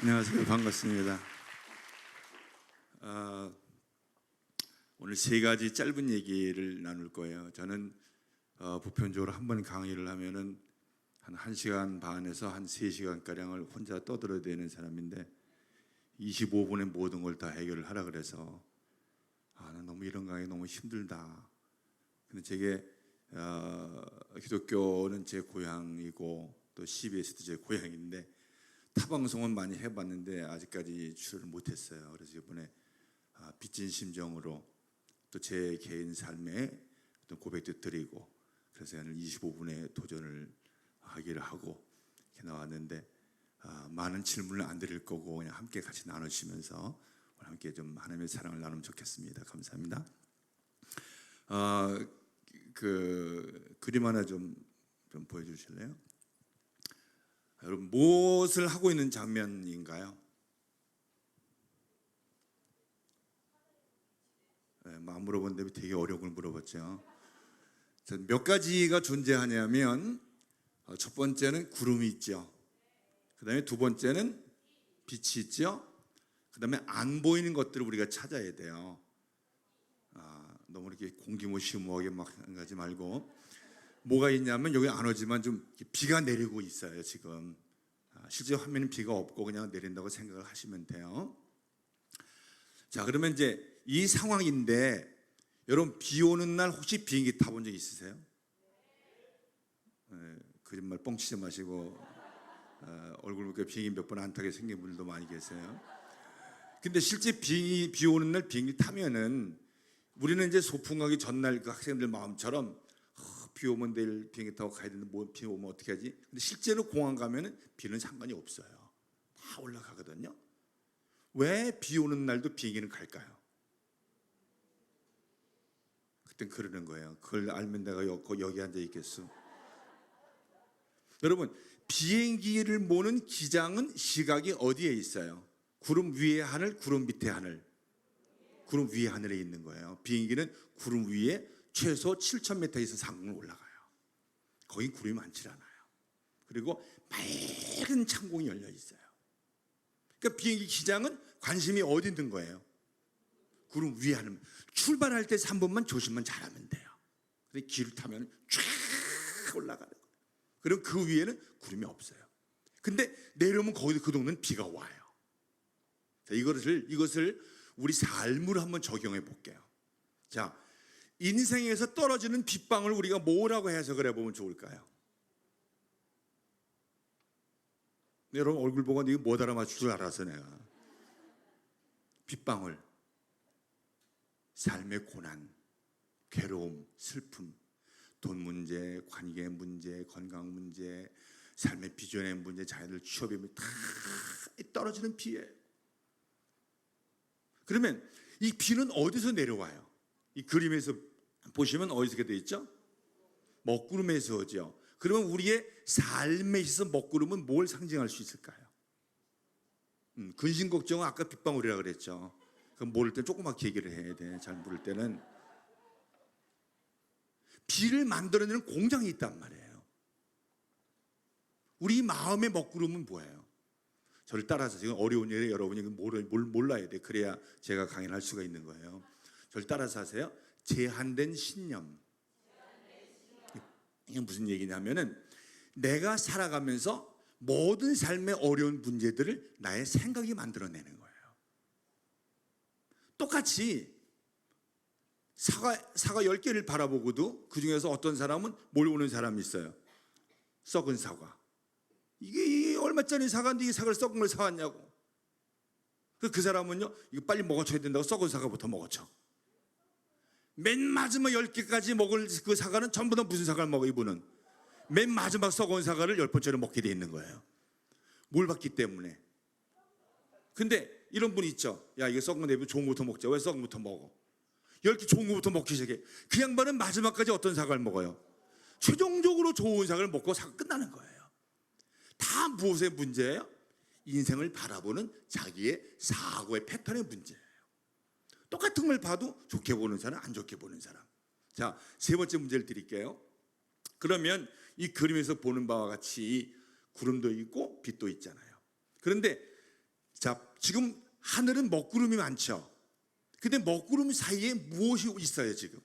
안녕하세요. 반갑습니다. 아, 오늘 세 가지 짧은 얘기를 나눌 거예요. 저는 어, 보편적으로 한 번 강의를 하면은 한 1시간 반에서 한 3시간 가량을 혼자 떠들어야 되는 사람인데 25분에 모든 걸 다 해결을 하라 그래서 아, 난 너무 이런 강의 너무 힘들다. 근데 제게 어, 기독교는 제 고향이고 또 CBS도 제 고향인데 타 방송은 많이 해봤는데 아직까지 출연을 못했어요. 그래서 이번에 아, 빚진 심정으로 또 제 개인 삶의 어떤 고백도 드리고 그래서 오늘 25분의 도전을 하기를 하고 이렇게 나왔는데 아, 많은 질문을 안 드릴 거고 그냥 함께 같이 나누시면서 함께 좀 하나님의 사랑을 나누면 좋겠습니다. 감사합니다. 아, 그 그림 하나 좀, 좀 보여주실래요? 여러분 무엇을 하고 있는 장면인가요? 네, 막 물어봤는데 되게 어려운 걸 물어봤죠. 자, 몇 가지가 존재하냐면 어, 첫 번째는 구름이 있죠. 그 다음에 두 번째는 빛이 있죠. 그 다음에 안 보이는 것들을 우리가 찾아야 돼요. 아, 너무 이렇게 공기무시무하게 막 하지 말고 뭐가 있냐면 여기 안 오지만 좀 비가 내리고 있어요 지금. 아, 실제 화면은 비가 없고 그냥 내린다고 생각을 하시면 돼요. 자 그러면 이제 이 상황인데 여러분 비 오는 날 혹시 비행기 타본 적 있으세요? 네, 거짓말 뻥치지 마시고 어, 얼굴 보니까 비행기 몇 번 안 타게 생긴 분들도 많이 계세요. 근데 실제 비, 비 오는 날 비행기 타면은 우리는 이제 소풍 가기 전날 그 학생들 마음처럼 어, 비 오면 내일 비행기 타고 가야 되는데 뭐 비 오면 어떻게 하지? 근데 실제로 공항 가면은 비는 상관이 없어요. 다 올라가거든요. 왜 비 오는 날도 비행기는 갈까요? 그땐 그러는 거예요. 그걸 알면 내가 여, 여기 앉아 있겠어. 여러분 비행기를 모는 기장은 시각이 어디에 있어요? 구름 위에 하늘, 구름 밑에 하늘. 구름 위에 하늘에 있는 거예요. 비행기는 구름 위에 최소 7,000m에서 상공을 올라가요. 거기 구름이 많지 않아요. 그리고 맑은 창공이 열려 있어요. 그러니까 비행기 기장은 관심이 어디 있는 거예요? 구름 위에 하늘. 출발할 때 3분만 조심만 잘하면 돼요. 근데 길을 타면 쫙 올라가는 거예요. 그럼 그 위에는 구름이 없어요. 근데 내려오면 거기도 그 동네는 비가 와요. 자, 이것을 이것을 우리 삶으로 한번 적용해 볼게요. 자, 인생에서 떨어지는 빗방울 우리가 뭐라고 해석을 해보면 좋을까요? 네, 여러분 얼굴 보고 이거 못 알아맞출 줄 알아서 내가 빗방울 삶의 고난, 괴로움, 슬픔, 돈 문제, 관계 문제, 건강 문제, 삶의 비전의 문제, 자녀들 취업의 문제 다 떨어지는 비예요. 그러면 이 비는 어디서 내려와요? 이 그림에서 보시면 어디서 되어 있죠? 먹구름에서 오죠. 그러면 우리의 삶에 있어서 먹구름은 뭘 상징할 수 있을까요? 음, 근심 걱정은 아까 빗방울이라 그랬죠. 그럼 모를 때 조그맣게 얘기를 해야 돼. 잘 모를 때는 비를 만들어내는 공장이 있단 말이에요. 우리 마음의 먹구름은 뭐예요? 저를 따라서 지금 어려운 일에 여러분이 뭘, 뭘 몰라야 돼. 그래야 제가 강연할 수가 있는 거예요. 저를 따라서 하세요. 제한된 신념. 이게 무슨 얘기냐면은 내가 살아가면서 모든 삶의 어려운 문제들을 나의 생각이 만들어내는 거예요. 똑같이 사과 사과 10개를 바라보고도 그 중에서 어떤 사람은 몰고는 사람이 있어요. 썩은 사과. 이게 얼마짜리 사과인데 이 사과를 썩은 걸 사왔냐고. 그, 그 사람은요, 이거 빨리 먹어줘야 된다고 썩은 사과부터 먹어쳐. 맨 마지막 10개까지 먹을 그 사과는 전부 다 무슨 사과를 먹어, 이분은? 맨 마지막 썩은 사과를 열 번째로 먹게 돼 있는 거예요. 뭘 받기 때문에. 근데 이런 분 있죠. 야, 이거 썩은 거 내면 좋은 거부터 먹자. 왜 썩은 거부터 먹어? 10개 좋은 거부터 먹기 시작해. 그 양반은 마지막까지 어떤 사과를 먹어요? 최종적으로 좋은 사과를 먹고 사과 끝나는 거예요. 다 무엇의 문제예요? 인생을 바라보는 자기의 사고의 패턴의 문제예요. 똑같은 걸 봐도 좋게 보는 사람, 안 좋게 보는 사람. 자, 세 번째 문제를 드릴게요. 그러면 이 그림에서 보는 바와 같이 구름도 있고 빛도 있잖아요. 그런데 자, 지금 하늘은 먹구름이 많죠. 근데 먹구름 사이에 무엇이 있어요, 지금?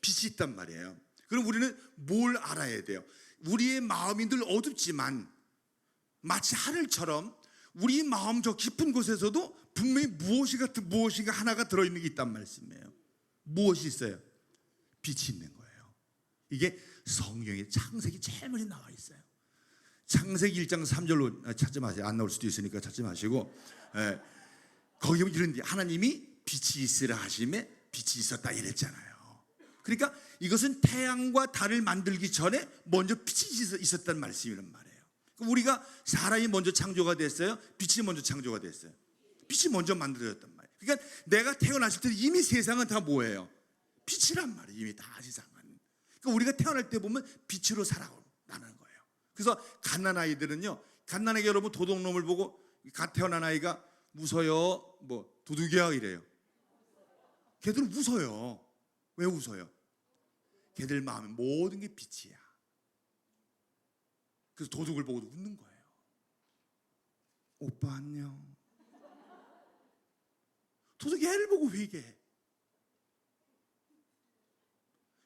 빛이 있단 말이에요. 그럼 우리는 뭘 알아야 돼요? 우리의 마음이 늘 어둡지만 마치 하늘처럼 우리 마음 저 깊은 곳에서도 분명히 무엇이 같은 무엇인가 하나가 들어있는 게 있단 말씀이에요. 무엇이 있어요? 빛이 있는 거예요. 이게 성경의 창세기 제일 먼저 나와 있어요. 창세기 1장 3절로 찾지 마세요. 안 나올 수도 있으니까 찾지 마시고 예. 거기 보면 이런 데 하나님이 빛이 있으라 하심에 빛이 있었다 이랬잖아요. 그러니까 이것은 태양과 달을 만들기 전에 먼저 빛이 있었다는 말씀이란 말이에요. 우리가 사람이 먼저 창조가 됐어요. 빛이 먼저 창조가 됐어요. 빛이 먼저 만들어졌단 말이에요. 그러니까 내가 태어났을 때 이미 세상은 다 뭐예요? 빛이란 말이에요. 이미 다 세상은. 그러니까 우리가 태어날 때 보면 빛으로 살아가는 거예요. 그래서 갓난 아이들은요. 갓난에게 여러분 도둑놈을 보고 갓 태어난 아이가 웃어요. 뭐 도둑이야 이래요. 걔들은 웃어요. 왜 웃어요? 걔들 마음에 모든 게 빛이야. 그래서 도둑을 보고도 웃는 거예요. 오빠 안녕. 도둑이 애를 보고 회개해.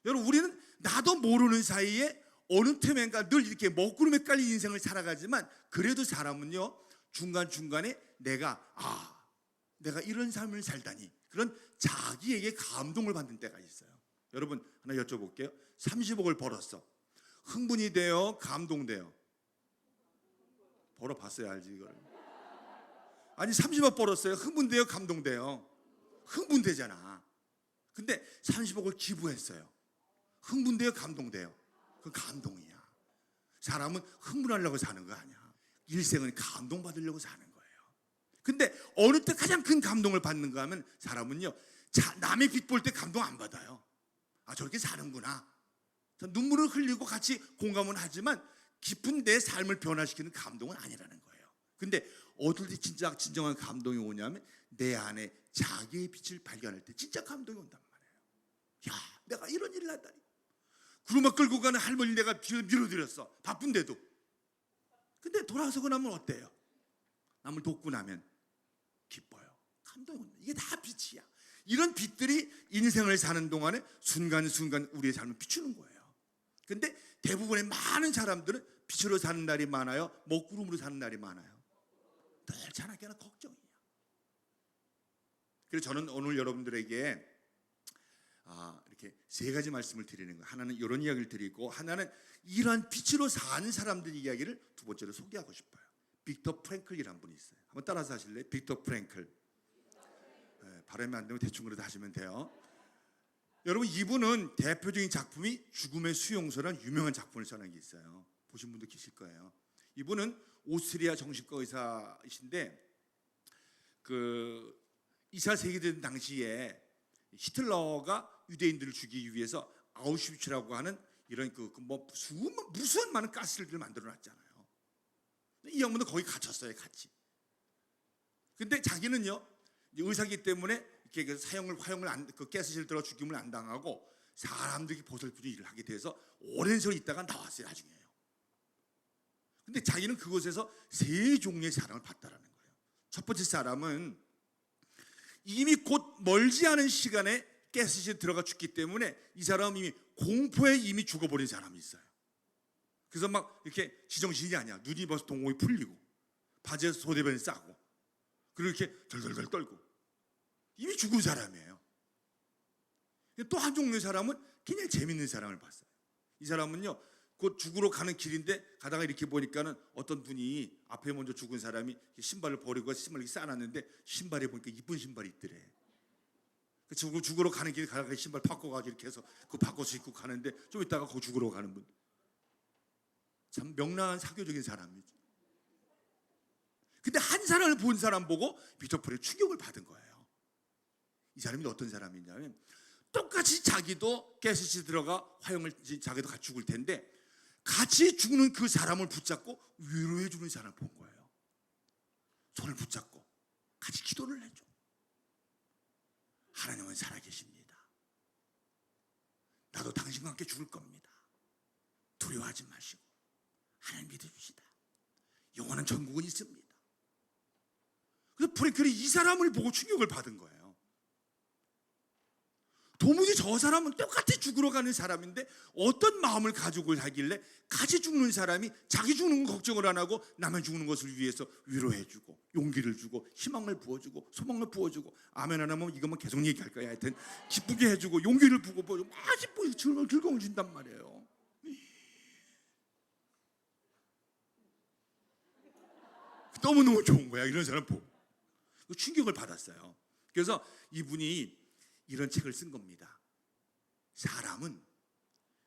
여러분 우리는 나도 모르는 사이에 어느 틈엔가 늘 이렇게 먹구름에 깔린 인생을 살아가지만 그래도 사람은요 중간중간에 내가 아 내가 이런 삶을 살다니. 그런 자기에게 감동을 받는 때가 있어요. 여러분 하나 여쭤볼게요. 30억을 벌었어. 흥분이 돼요? 감동돼요? 벌어봤어야 알지 이걸 아니 30억 벌었어요. 흥분돼요? 감동돼요? 흥분되잖아. 근데 30억을 기부했어요. 흥분돼요? 감동돼요? 그 감동이야. 사람은 흥분하려고 사는 거 아니야. 일생은 감동받으려고 사는 거예요. 근데 어느 때 가장 큰 감동을 받는가 하면 사람은요 자, 남의 빛 볼 때 감동 안 받아요. 아 저렇게 사는구나. 자, 눈물을 흘리고 같이 공감은 하지만 깊은 내 삶을 변화시키는 감동은 아니라는 거예요. 근데 어떨 때 진짜 진정한 감동이 오냐면 내 안에 자기의 빛을 발견할 때 진짜 감동이 온단 말이에요. 야 내가 이런 일을 한다니. 구루마 끌고 가는 할머니 내가 밀어드렸어. 바쁜데도. 근데 돌아서고 나면 어때요? 남을 돕고 나면 기뻐요. 감동이 온다. 이게 다 빛이야. 이런 빛들이 인생을 사는 동안에 순간순간 우리의 삶을 비추는 거예요. 근데 대부분의 많은 사람들은 빛으로 사는 날이 많아요. 먹구름으로 사는 날이 많아요 늘 자나깨나 걱정이야 그래서 저는 오늘 여러분들에게 아, 이렇게 세 가지 말씀을 드리는 거예요. 하나는 이런 이야기를 드리고 하나는 이러한 빛으로 사는 사람들 이야기를 두 번째로 소개하고 싶어요. 빅터 프랭클이라는 분이 있어요. 한번 따라서 하실래요? 빅터 프랭클. 네, 발음이 안 되면 대충 그래도 하시면 돼요. 여러분 이분은 대표적인 작품이 죽음의 수용소라는 유명한 작품을 써낸 게 있어요. 보신 분도 계실 거예요. 이분은 오스트리아 정신과 의사이신데 그 2차 세계대전 당시에 히틀러가 유대인들을 죽이기 위해서 아우슈비츠라고 하는 이런 그뭐 수많은 무수한 많은 가스를 만들어 놨잖아요. 이 양반도 거기 갇혔어요, 같이. 근데 자기는요 의사기 때문에 이렇게 그 사형을 화형을 안, 그 가스실 들어 죽임을 안 당하고 사람들이 보살피는 일을 하게 돼서 오랜 세월 있다가 나왔어요, 나중에요. 근데 자기는 그곳에서 세 종류의 사랑을 받다라는 거예요. 첫 번째 사람은 이미 곧 멀지 않은 시간에 가스실에 들어가 죽기 때문에 이 사람은 이미 공포에 이미 죽어버린 사람이 있어요. 그래서 막 이렇게 지정신이 아니야. 눈이 벌써 동공이 풀리고 바지에서 소대변이 싸고 그리고 이렇게 덜덜덜 떨고 이미 죽은 사람이에요. 또 한 종류의 사람은 그냥 재밌는 사람을 봤어요. 이 사람은요, 곧 죽으러 가는 길인데 가다가 이렇게 보니까는 어떤 분이 앞에 먼저 죽은 사람이 신발을 버리고 신발을 쌓아놨는데 신발에 보니까 이쁜 신발이 있더래. 그 죽으러, 죽으러 가는 길에 가다가 신발 바꿔가지고 이렇게 해서 그 바꿔서 입고 가는데 좀 이따가 그 죽으러 가는 분. 참 명랑한 사교적인 사람이지. 근데 한 사람을 본 사람 보고 비터풀의 충격을 받은 거예요. 이 사람이 어떤 사람이냐면 똑같이 자기도 가스실 들어가 화형을 자기도 같이 죽을 텐데 같이 죽는 그 사람을 붙잡고 위로해 주는 사람을 본 거예요. 손을 붙잡고 같이 기도를 해줘. 하나님은 살아계십니다. 나도 당신과 함께 죽을 겁니다. 두려워하지 마시고 하나님 믿어주시다. 영원한 천국은 있습니다. 그래서 프랭클이 이 사람을 보고 충격을 받은 거예요. 도무지 저 사람은 똑같이 죽으러 가는 사람인데 어떤 마음을 가지고 살길래 같이 죽는 사람이 자기 죽는 거 걱정을 안 하고 남의 죽는 것을 위해서 위로해주고 용기를 주고 희망을 부어주고 소망을 부어주고 아멘 안 하면 이것만 계속 얘기할 거야. 하여튼 기쁘게 해주고 용기를 부고 부어주고 막 기쁘게 즐거움, 즐거움을 준단 말이에요. 너무너무 좋은 거야. 이런 사람 보고. 충격을 받았어요. 그래서 이분이 이런 책을 쓴 겁니다. 사람은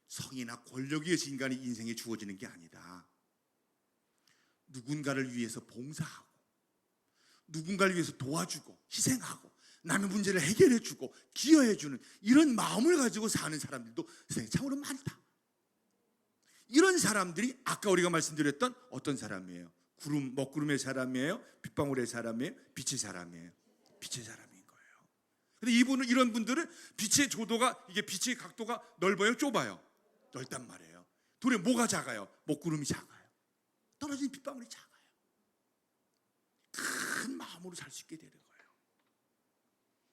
성이나 권력에 의해서 인간의 인생에 주어지는 게 아니다. 누군가를 위해서 봉사하고, 누군가를 위해서 도와주고, 희생하고, 남의 문제를 해결해주고, 기여해주는 이런 마음을 가지고 사는 사람들도 세상에 참으로 많다. 이런 사람들이 아까 우리가 말씀드렸던 어떤 사람이에요? 구름, 먹구름의 사람이에요? 빗방울의 사람이에요? 빛의 사람이에요? 빛의 사람이에요. 근데 이분은 이런 분들은 빛의 조도가 이게 빛의 각도가 넓어요, 좁아요? 넓단 말이에요. 둘의 뭐가 작아요? 목구름이 작아요. 떨어진 빗방울이 작아요. 큰 마음으로 살 수 있게 되는 거예요.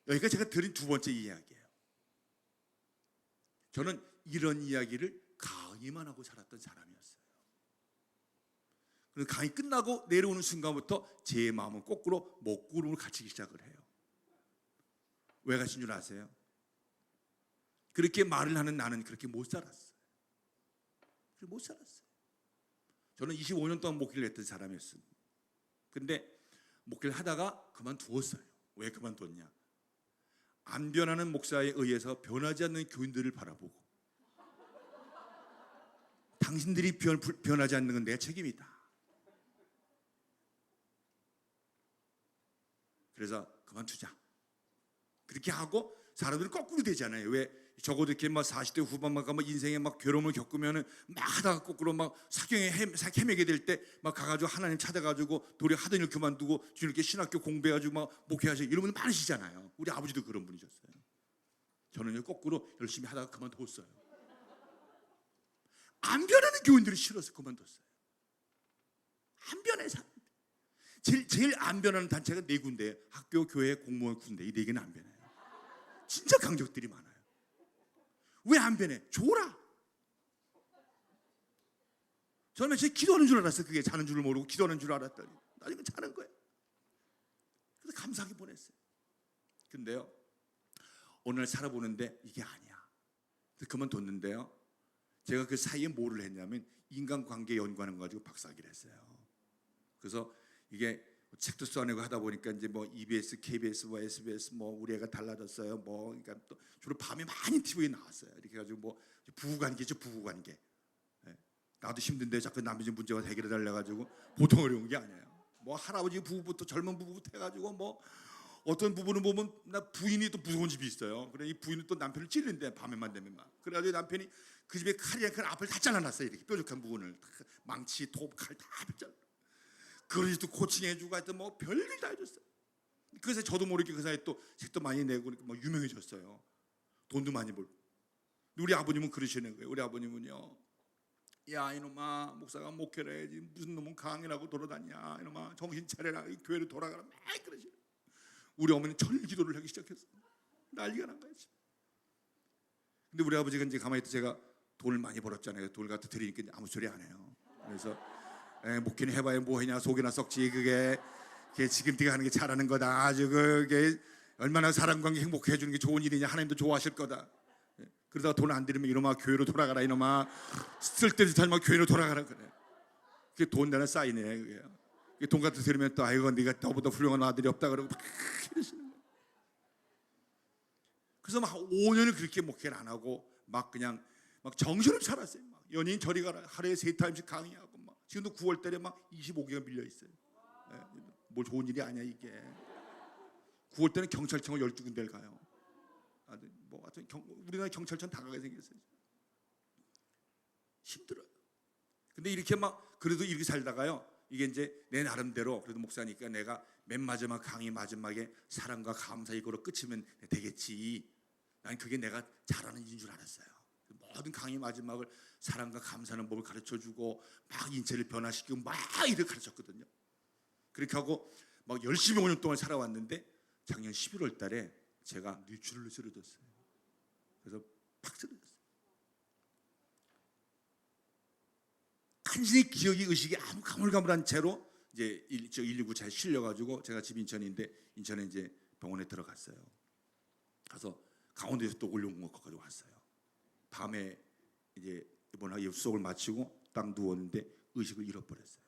여기가 제가 드린 두 번째 이야기예요. 저는 이런 이야기를 강의만 하고 살았던 사람이었어요. 그래서 강의 끝나고 내려오는 순간부터 제 마음은 거꾸로 목구름을 갇히기 시작을 해요. 왜 가신 줄 아세요? 그렇게 말을 하는 나는 그렇게 못 살았어요. 못 살았어요. 저는 25년 동안 목회를 했던 사람이었습니다. 근데 목회를 하다가 그만두었어요. 왜 그만뒀냐? 안 변하는 목사에 의해서 변하지 않는 교인들을 바라보고 당신들이 변, 변하지 않는 건 내 책임이다. 그래서 그만두자. 그렇게 하고 사람들이 거꾸로 되잖아요. 왜 적어도 이렇게 막 40대 후반만 가면 인생에 막 괴로움을 겪으면은 막 하다가 거꾸로 막 사경에 헤, 헤매게 될 때 막 가가지고 하나님 찾아가지고 도리 하던 일 그만두고 주님께 신학교 공부해가지고 막 목회하시고 이런 분 많으시잖아요. 우리 아버지도 그런 분이셨어요. 저는요 거꾸로 열심히 하다가 그만뒀어요. 안 변하는 교인들이 싫어서 그만뒀어요. 안 변해 사 제일 제일 안 변하는 단체가 네 군데 학교, 교회, 공무원, 군대 이 네 개는 안 변해요. 진짜 강적들이 많아요. 왜 안 변해? 줘라. 저는 제 기도하는 줄 알았어요. 그게 자는 줄 모르고 기도하는 줄 알았더니 나중에 자는 거예요. 그래서 감사하게 보냈어요. 근데요, 오늘 살아보는데 이게 아니야. 그만뒀는데요. 제가 그 사이에 뭐를 했냐면 인간관계 연구하는 거 가지고 박사학위를 했어요. 그래서 이게 책도 써내고 하다 보니까 이제 뭐 EBS, KBS, 뭐 SBS 뭐 우리 애가 달라졌어요. 뭐 그러니까 또 주로 밤에 많이 TV에 나왔어요. 이렇게 해가지고 뭐 부부관계죠, 부부관계. 예. 나도 힘든데 자꾸 집 문제가 해결해 달래 가지고 보통 어려운 게 아니에요. 뭐 할아버지 부부부터 젊은 부부부터 해가지고 뭐 어떤 부부는 보면 나 부인이 또 무서운 집이 있어요. 그래 이 부인은 또 남편을 찔린대 밤에만 되면 막. 그래가지고 남편이 그 집에 칼이랑 그 앞을 다 잘라놨어요. 이렇게 뾰족한 부분을 망치, 톱, 칼 다 잘라. 그러지도 코칭해주고 하여튼 뭐 별일 다 해줬어요. 그래서 저도 모르게 그 사이에 또 책도 많이 내고 뭐 유명해졌어요. 돈도 많이 벌고. 우리 아버님은 그러시는 거예요. 우리 아버님은요. 야 이놈아 목사가 목회를 해야지 무슨 놈은 강의라고 돌아다냐 이놈아 정신 차려라 이 교회로 돌아가라 막 그러시네. 우리 어머니는 철기도를 하기 시작했어. 난리가 난 거야. 근데 우리 아버지가 이제 가만히 있다 제가 돈을 많이 벌었잖아요. 돈을 갖다 드리니까 아무 소리 안 해요. 그래서 에, 목회는 해봐야 뭐하냐 속이나 썩지. 그게 그게 지금 네가 하는 게 잘하는 거다. 아주 그게 얼마나 사람 관계 행복해 주는 게 좋은 일이냐 하나님도 좋아하실 거다. 예, 그러다가 돈안 드리면 이놈아 교회로 돌아가라 이놈아. 쓸데도 살면 교회로 돌아가라 그래. 그게 돈 내는 사인이에요 그게 돈 갖다 드리면 또 아이고 네가 너보다 훌륭한 아들이 없다 그러고 막 이러시는 거예요 그래서 막 5년을 그렇게 목회를 안 하고 막 그냥 막 정신을 차렸어요. 막 연예인 저리 가라. 하루에 세 타임씩 강의하고. 막 지금도 9월 달에 막 25개가 밀려 있어요. 예, 뭘 좋은 일이 아니야 이게. 9월 때는 경찰청을 12군데를 가요. 아, 뭐 하여튼 경, 우리나라 경찰청 다 가게 생겼어요. 힘들어요. 근데 이렇게 막 그래도 이렇게 살다가요. 이게 이제 내 나름대로 그래도 목사니까 내가 맨 마지막 강의 마지막에 사랑과 감사 이거로 끝이면 되겠지. 난 그게 내가 잘하는 일인 줄 알았어요. 모든 강의 마지막을 사랑과 감사하는 법을 가르쳐 주고 막 인체를 변화시키고 막 이렇게 가르쳤거든요. 그렇게 하고 막 열심히 5년 동안 살아왔는데 작년 11월 달에 제가 뇌출혈로 쓰러졌어요. 그래서 팍 쓰러졌어요. 간신히 기억이 의식이 아무 가물가물한 채로 이제 119 잘 실려가지고 제가 집 인천인데 인천에 이제 병원에 들어갔어요. 가서 강원도에서 또 올려온 거 가지고 왔어요. 밤에 이제 이번에 수업을 마치고 딱 누웠는데 의식을 잃어버렸어요.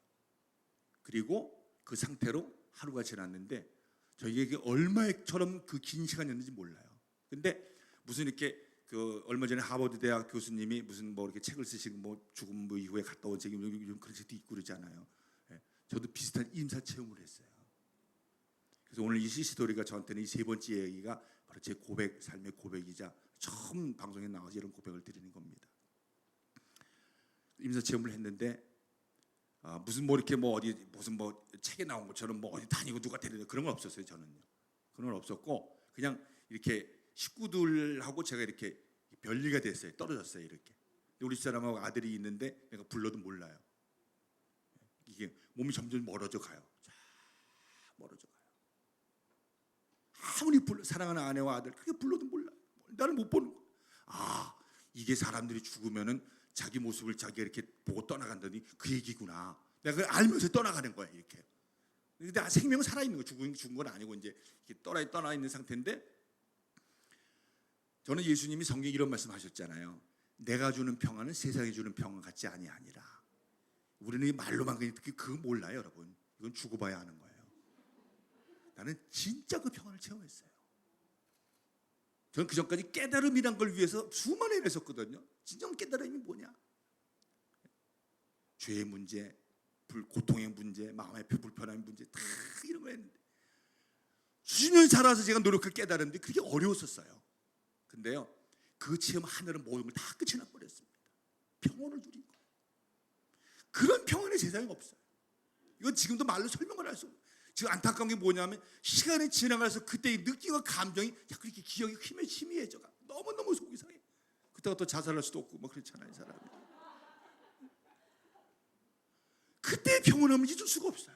그리고 그 상태로 하루가 지났는데 저희에게 얼마처럼 그 긴 시간이었는지 몰라요. 근데 무슨 이렇게 그 얼마 전에 하버드 대학 교수님이 무슨 뭐 이렇게 책을 쓰시고 뭐 죽음 뭐 이후에 갔다 온 책이 요즘 그런 책도 있고 그러잖아요. 예, 저도 비슷한 임사 체험을 했어요. 그래서 오늘 이 시스토리가 저한테는 이 세 번째 얘기가 바로 제 고백, 삶의 고백이자 처음 방송에 나와서 이런 고백을 드리는 겁니다. 임사 체험을 했는데 아, 무슨 뭐 이렇게 뭐 어디 무슨 뭐 책에 나온 것처럼 뭐 어디 다니고 누가 데리는 그런 건 없었어요 저는요. 그런 건 없었고 그냥 이렇게 식구들하고 제가 이렇게 별리가 됐어요. 떨어졌어요 이렇게. 우리 집사람하고 아들이 있는데 내가 불러도 몰라요. 이게 몸이 점점 멀어져 가요. 자, 멀어져 가요. 아무리 불러, 사랑하는 아내와 아들 그게 불러도 몰라요. 나를 못 보는 거. 아 이게 사람들이 죽으면은 자기 모습을 자기가 이렇게 보고 떠나간다니 그 얘기구나. 내가 그걸 알면서 떠나가는 거야 이렇게. 근데 아, 생명은 살아 있는 거 죽은 죽은 건 아니고 이제 떠나 떠나 있는 상태인데 저는 예수님이 성경에 이런 말씀 하셨잖아요. 내가 주는 평안은 세상이 주는 평안 같지 아니하니라. 우리는 이 말로만 그냥 그거 몰라요, 여러분. 이건 죽어봐야 아는 거예요. 나는 진짜 그 평안을 체험했어요. 저는 그 전까지 깨달음이란 걸 위해서 수많은 애를 했었거든요. 진정 깨달음이 뭐냐? 죄의 문제, 불, 고통의 문제, 마음의 불편함의 문제 다 이런 거 했는데 수년 살아서 제가 노력을 깨달았는데 그게 어려웠었어요. 근데요, 그 체험 하늘은 모든 걸 다 끝이 나버렸습니다. 평온을 누린 거. 그런 평온의 세상에 없어요. 이건 지금도 말로 설명을 할 수 없어요. 지금 안타까운 게 뭐냐면 시간이 지나가서 그때의 느낌과 감정이 자꾸 이렇게 기억이 힘에 희미해져가 너무너무 속이 상해. 그때가 또 자살할 수도 없고 뭐 그렇잖아요, 사람이. 그때의 평온함을 잊을 수가 없어요.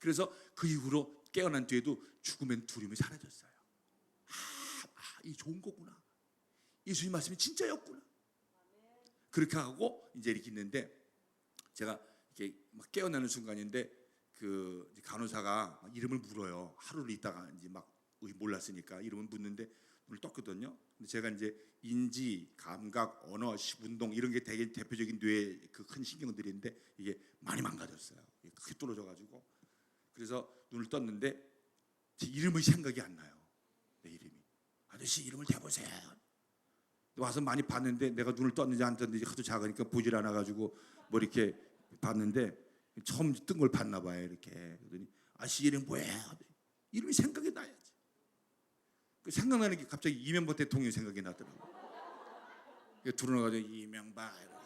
그래서 그 이후로 깨어난 뒤에도 죽음엔 두려움이 사라졌어요. 아, 아, 이 좋은 거구나. 예수님 말씀이 진짜였구나. 그렇게 하고 이제 이렇게 있는데 제가 이렇게 막 깨어나는 순간인데 그 간호사가 이름을 물어요. 하루를 있다가 이제 막 몰랐으니까 이름을 묻는데 눈을 떴거든요. 근데 제가 이제 인지, 감각, 언어, 시- 운동 이런 게 되게 대표적인 뇌의 그 큰 신경들인데 이게 많이 망가졌어요. 크게 뚫어져 가지고 그래서 눈을 떴는데 제 이름이 생각이 안 나요. 내 이름이 아저씨 이름을 대보세요. 와서 많이 봤는데 내가 눈을 떴는지 안 떴는지 하도 작으니까 보질 않아 가지고 뭐 이렇게 봤는데 처음 뜬 걸 봤나 봐요 이렇게 그러더니 아씨 이름 뭐예요? 이름이 생각이 나야지. 그 생각나는 게 갑자기 이명박 대통령이 생각이 나더라고. 들어나가지고 이명박 이러면서.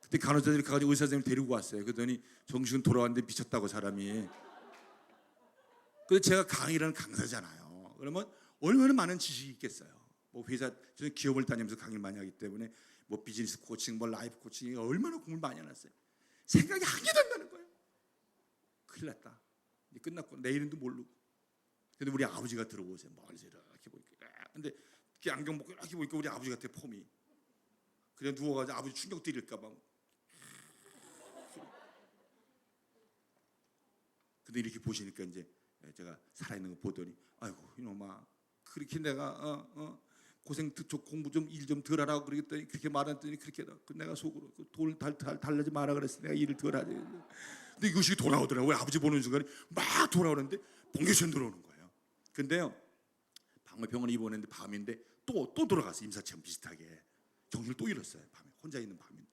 그때 간호사들이 가가지고 의사 선생님 데리고 왔어요. 그러더니 정신 돌아왔는데 미쳤다고 사람이. 근데 제가 강의라는 강사잖아요. 그러면 얼마나 많은 지식이 있겠어요. 뭐 회사 저는 기업을 다니면서 강의를 많이 하기 때문에 뭐 비즈니스 코칭, 뭐 라이프 코칭 얼마나 공부를 많이 해놨어요. 생각이 안 나는 거예요. 큰일 났다. 이제 끝났고 내일은도 모르고. 근데 우리 아버지가 들어오세요. 멀리서 이렇게 보니까. 근데 이렇게 안경 벗고 이렇게 보니까 우리 아버지 같아 폼이. 그냥 누워가지고 아버지 충격 드릴까 봐. 근데 이렇게 보시니까 이제 제가 살아있는 거 보더니 아이고 이놈아 그렇게 내가 어, 어, 고생 좀 공부 좀 일 좀 덜 하라고 그러겠더니 그렇게 말했더니 그렇게 그 내가 속으로 그 돈을 달, 달, 달라지 마라 그랬어. 내가 일을 덜 하지. 근데 이것이 돌아오더라고요 아버지 보는 순간에 막 돌아오는데 봉교천 들어오는 거예요. 근데요 방울병원에 입원했는데 밤인데 또 또 돌아갔어 임사체험 비슷하게 정신을 또 잃었어요 밤에. 혼자 있는 밤인데.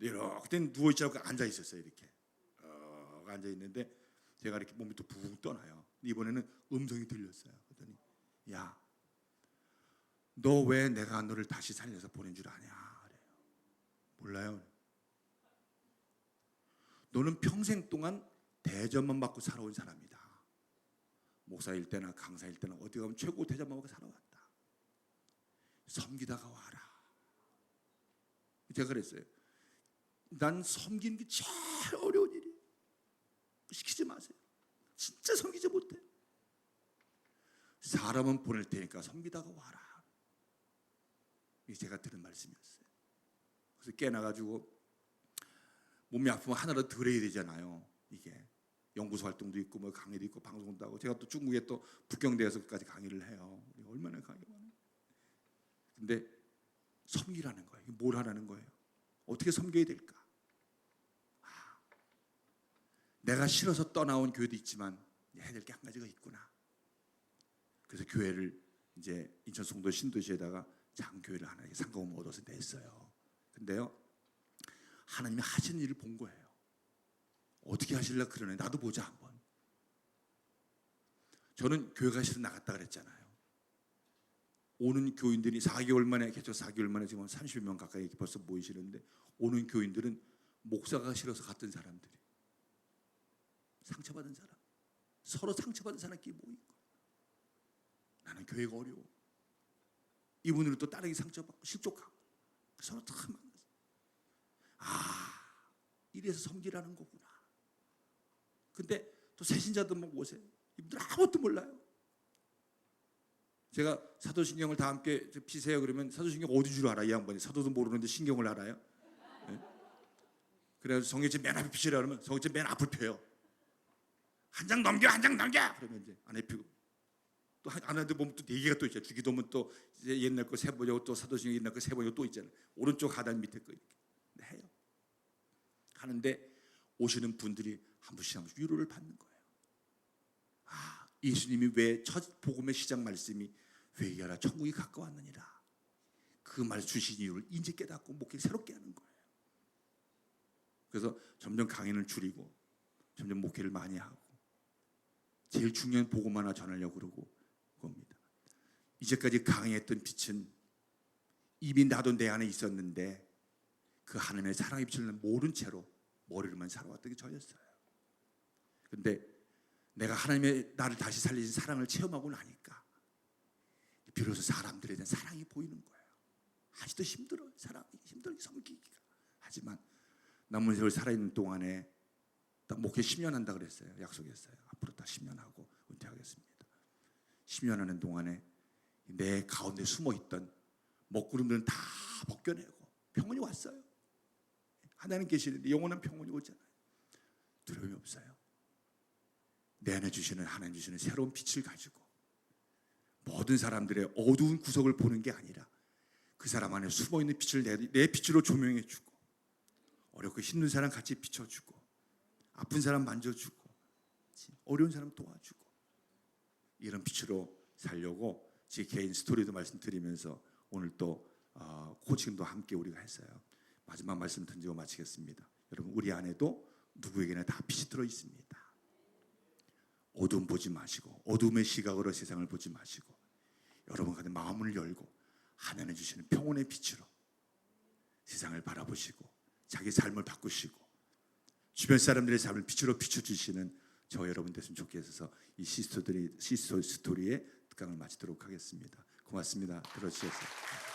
이렇게 누워 있자고 앉아 있었어요 이렇게. 어, 앉아 있는데 제가 이렇게 몸이 또붕 떠나요. 이번에는 음성이 들렸어요. 그랬더니 야 너 왜 내가 너를 다시 살려서 보낸 줄 아냐? 그래요. 몰라요. 너는 평생 동안 대접만 받고 살아온 사람이다. 목사일 때나 강사일 때나 어디 가면 최고 대접만 받고 살아왔다. 섬기다가 와라. 제가 그랬어요. 난 섬기는 게 제일 어려운 일이에요. 시키지 마세요. 진짜 섬기지 못해. 사람은 보낼 테니까 섬기다가 와라. 이게 제가 들은 말씀이었어요. 그래서 깨나가지고 몸이 아프면 덜 해야 되잖아요. 이게 연구소 활동도 있고 뭐 강의도 있고 방송도 하고 제가 또 중국에 또 북경대에서까지 강의를 해요. 얼마나 강의가 많아요. 근데 섬기라는 거예요. 뭘 하라는 거예요? 어떻게 섬겨야 될까? 아, 내가 싫어서 떠나온 교회도 있지만 해야 될 게 한 가지가 있구나. 그래서 교회를 이제 인천 송도 신도시에다가 장교회를 하나 상금을 얻어서 냈어요. 근데요, 하나님이 하시는 일을 본 거예요. 어떻게 하실라 그러네. 나도 보자 한번. 저는 교회 가시러 나갔다 그랬잖아요. 오는 교인들이 4개월 만에 개척 4개월 만에 지금 30명 가까이 벌써 모이시는데 오는 교인들은 목사가 싫어서 갔던 사람들이 상처받은 사람 서로 상처받은 사람끼리 모인 거예요. 나는 교회가 어려워. 이분들은 또 다르게 상처받고 실족하고 서로 다 만났어. 아 이래서 섬기라는 거구나. 근데 또 새신자들 막 오세요. 이분들 아무것도 몰라요. 제가 사도신경을 다 함께 피세요 그러면 사도신경 어디 줄 알아 이 양반이 사도도 모르는데 신경을 알아요. 네? 그래서 성경책 맨 앞에 피시라 그러면 성경책 맨 앞을 펴요. 한 장 넘겨 한 장 넘겨 그러면 이제 안에 피고 또 안에도 보면 또 네 개가 또 있잖아요. 주기도면 또 옛날 거 세 번이고 또 사도신경 옛날 거 세 번이고 또 있잖아요. 오른쪽 하단 밑에 거 이렇게 네, 해요. 하는데 오시는 분들이 한 분씩 한 분씩 위로를 받는 거예요. 아, 예수님이 왜 첫 복음의 시작 말씀이 회개하라 천국이 가까웠느니라. 그 말 주신 이유를 이제 깨닫고 목회 새롭게 하는 거예요. 그래서 점점 강연을 줄이고 점점 목회를 많이 하고 제일 중요한 복음 하나 전하려고 그러고 겁니다. 이제까지 강의했던 빛은 이미 나도 내 안에 있었는데 그 하나님의 사랑의 빛을 모른 채로 머리로만 살아왔던 게 저였어요. 근데 내가 하나님의 나를 다시 살리신 사랑을 체험하고 나니까 비로소 사람들에 대한 사랑이 보이는 거예요. 아직도 힘들어 사랑이 힘들게 섬기기가. 하지만 남은 세월 살아있는 동안에 딱 목회 10년 한다 그랬어요. 약속했어요. 앞으로 딱 10년 하고 은퇴하겠습니다. 10년 하는 동안에 내 가운데 숨어 있던 먹구름들은 다 벗겨내고 평온이 왔어요. 하나님 계시는데 영원한 평온이 오잖아요. 두려움이 없어요. 내 안에 주시는 하나님 주시는 새로운 빛을 가지고 모든 사람들의 어두운 구석을 보는 게 아니라 그 사람 안에 숨어 있는 빛을 내, 내 빛으로 조명해 주고 어렵고 힘든 사람 같이 비춰주고 아픈 사람 만져주고 어려운 사람 도와주고 이런 빛으로 살려고 제 개인 스토리도 말씀드리면서 오늘 또 어, 코칭도 함께 우리가 했어요. 마지막 말씀 던지고 마치겠습니다. 여러분 우리 안에도 누구에게나 다 빛이 들어 있습니다. 어둠 보지 마시고 어둠의 시각으로 세상을 보지 마시고 여러분 가운데 마음을 열고 하나님 주시는 평온의 빛으로 세상을 바라보시고 자기 삶을 바꾸시고 주변 사람들의 삶을 빛으로 비춰주시는 저 여러분 됐으면 좋겠어서 이 시스토들이 시스토 스토리의 특강을 마치도록 하겠습니다. 고맙습니다. 들어주셔서.